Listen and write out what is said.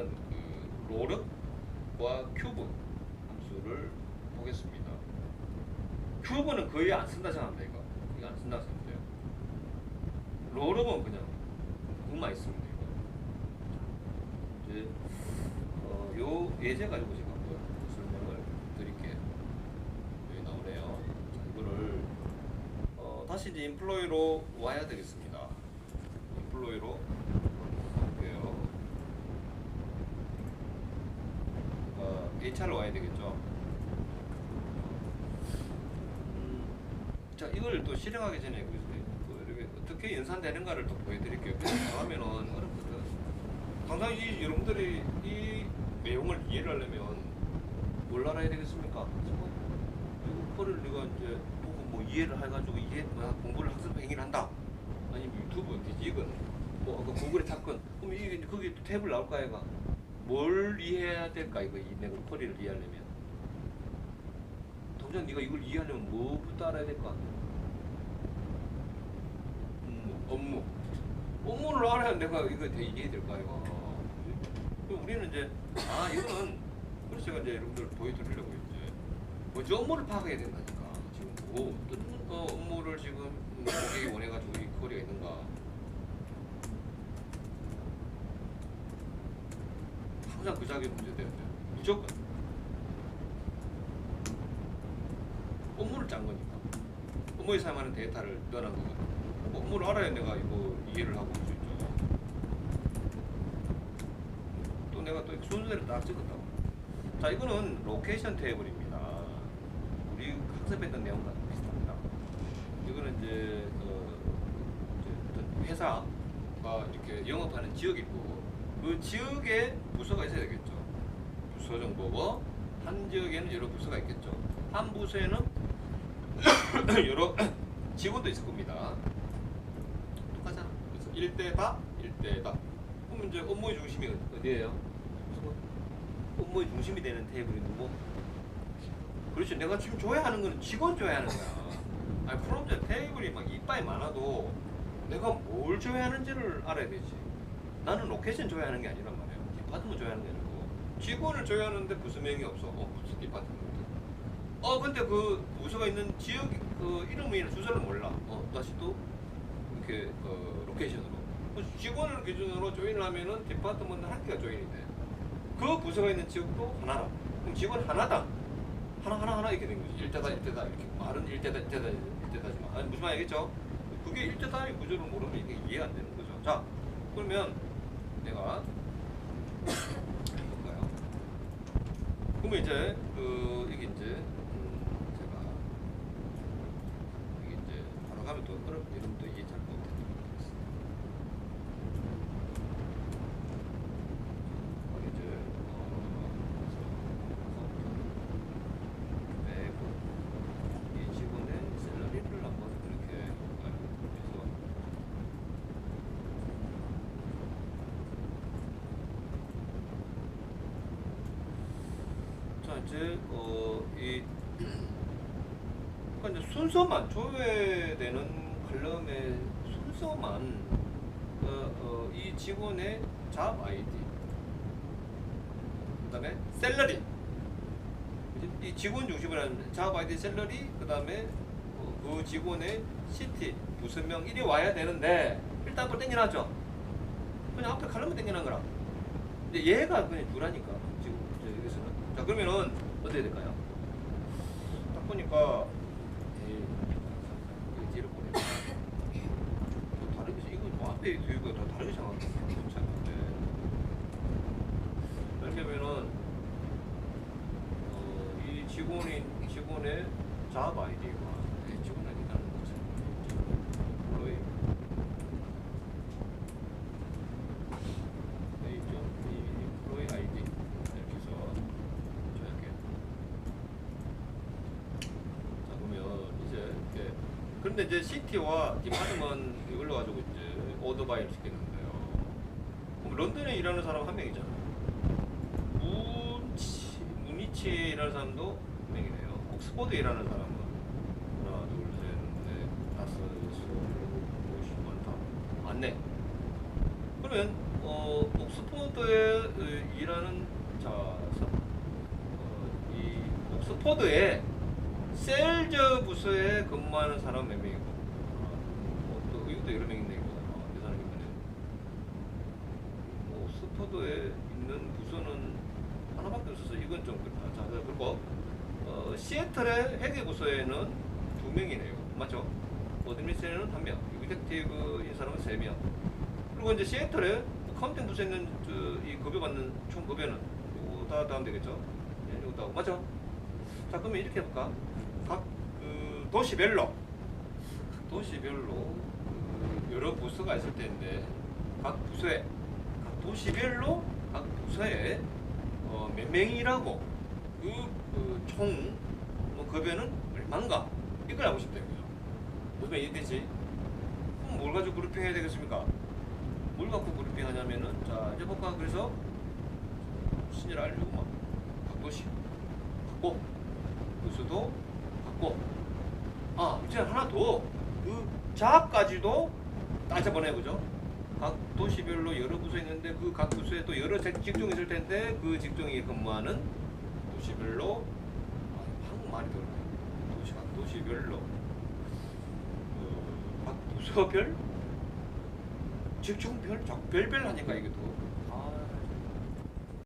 이번에는 그 로르와 큐브 함수를 보겠습니다. 큐브는 거의 안 쓴다 생각합니다 이거. 이거 안 쓴다 생각해요. 로르는 그냥 그것만 있습니다 이거. 이제 어, 요 예제 가지고 제가 한번 설명을 드릴게요. 여기 나오네요. 자, 이거를 어, 다시 이제 인플로이로 와야 되겠습니다. 인플로이로 볼게요. 어, HR로 와야 되겠죠. 음, 자 이걸 또 실행하기 전에 그, 그 이렇게 어떻게 연산되는가를 또 보여드릴게요. 그러면은 어렵거든. 당장 이 여러분들이 이 내용을 이해를 하려면 뭘 알아야 되겠습니까? 이거 코를 네가 이제 보고 뭐 이해를 해가지고 이해 뭐 공부를 학습 행위를 한다. 아니면 유튜브 디직은 뭐 아까 구글에 찾건 그럼 이게 거기 또 탭을 나올 까 얘가 뭘 이해해야 될까? 이거 이 코리를 이해하려면. 당장 네가 이걸 이해하려면 뭐부터 알아야 될까? 음, 업무 업무를 알아야 내가 이거 다 이해될 거 아이가. 그럼 우리는 이제 아 이거는 그래서 제가 이제 여러분들 보여드리려고 이제 뭐저 업무를 파악해야 된다니까. 지금 뭐 어떤 어, 업무를 지금 고객이 원해가지고 이 거리가 있는가 항상 그 자기 문제 돼 무조건. 업무를 짠 거니까. 업무에 사용하는 데이터를 넣어놓은 거거든. 뭐 업무를 알아야 내가 이거 이해를 하고 할 수 있죠. 또 내가 또 순서대로 딱 찍었다고. 자 이거는 로케이션 테이블입니다. 우리 학습했던 내용과 비슷합니다. 이거는 이제, 그 회사가 이렇게 영업하는 지역이 있고 그 지역에 부서가 있어야 되겠죠. 부서 정보고 한 지역에는 여러 부서가 있겠죠. 한 부서에는 여러 직원도 있을 겁니다. 똑같잖아. 그래서 일대다 일대다. 그럼 이제 업무의 중심이 어디예요? 업무의 중심이 되는 테이블이 누구? 그렇지 내가 지금 줘야 하는 거는 직원 줘야 하는 거야. 아니 프롬제 테이블이 막 이빨이 많아도 내가 뭘 줘야 하는지를 알아야 되지 나는 로케이션 줘야 하는 게 아니란 말이야 디파트먼트 줘야 하는 게 아니고. 직원을 줘야 하는데 부서명이 없어? 어 무슨 디파트먼트 어 근데 그 부서가 있는 지역 그 이름이나 주소를 몰라. 어 다시 또 이렇게 그 로케이션으로. 그 직원을 기준으로 조인을 하면은 디파트먼트 한 개가 조인이 돼 그 부서가 있는 지역도 하나라 그럼 직원 하나당 하나 하나 하나 이렇게 된 거지. 일대다 일대다. 이렇게 말은 일대다 일대다 일대다지만. 아니 무슨 말이겠죠? 그게 일대단위 구조를 모르면 이게 이해가 안 되는 거죠. 자 그러면 내가 해볼까요? 그러면 이제 그 이게 이제 음, 제가 이게 이제 바로 가면 또 여러분도 이해 잘 못하는 이제 어, 매번 이 직원의 셀러리를 한번 이렇게 해볼까요? 그래서 자 이제 어이 그러니까 순서만 조회되는 칼럼의 순서만 어, 어, 이 직원의 잡 아이디 그 다음에 셀러리. 이제 이 직원 중심으로 하는 잡 아이디 셀러리 그 다음에 어, 그 직원의 시티 부서명 이리 와야 되는데 일단 그걸 땡겨놨죠 그냥 앞에 칼럼을 땡겨놓은 거라 근데 얘가 그냥 여기서는 자 그러면은 어떻게 될까요? 딱 보니까 이거 뒤로 보내 또 다르게 이거 뭐 앞에 뒤가 다 다르게 생각하는 그렇지 않는데 이렇게 보면은 어, 이 직원이 직원의 잡 아이디가 이 직원 아이디라는 거죠. 거의 네, 있죠. 이 employee ID 이렇게 해서 저렇게 자 그러면 이제 이렇게 그런데 이제 시티와 디파트먼 이걸로 가지고 이제 오토바이를 시켰는데요. 그럼 런던에 일하는 사람 한 명이잖아. 문치 무니치에 일하는 사람도 한 명이네요. 옥스퍼드에 일하는 사람은 하나, 둘, 셋, 넷, 다섯, 여섯, 여덟, 많다. 많네. 그러면 어 옥스퍼드에 어, 일하는 자, 서- 어, 이 옥스퍼드에 셀저 부서에 근무하는 사람 몇 명이고 어, 또 이것도 여러 명 있네 이거 어, 계산해 보면 옥스퍼드에 있는 부서는 하나밖에 없어서 이건 좀 그렇다. 자 그리고 어, 시애틀의 회계 부서에는 두 명이네요. 맞죠? 어드미니스트레이터는 한 명, 유기텍티브인 사람은 세 명. 그리고 이제 시애틀에 카운팅 부서에 있는 저, 이 급여 받는 총 급여는 이거 다 다음 되겠죠? 예, 이거 다 맞죠? 자 그러면 이렇게 해볼까? 각 그, 도시별로 도시별로 그 여러 부서가 있을 텐데 각 부서에 각 도시별로 각 부서에 어, 몇 명이라고 그총 뭐 급여는 얼마인가 이걸 알고 싶다고요. 무슨 이해되지? 그럼 뭘 가지고 그룹핑 해야 되겠습니까? 뭘 갖고 그룹핑 하냐면은 자 이제 볼까 그래서 신일 알려고 막 각 도시 갖고 부서도 갖고 아 이제 하나 더그 자까지도 따져보내 보죠. 각 도시별로 여러 부서 있는데 그 각 부서에 또 여러 직- 직종이 있을 텐데 그 직종에 근무하는 도시별로 아, 한국말이 들어네. 도시 각 도시별로 어, 각 부서별 직종별 자, 별별 하니까 이게 또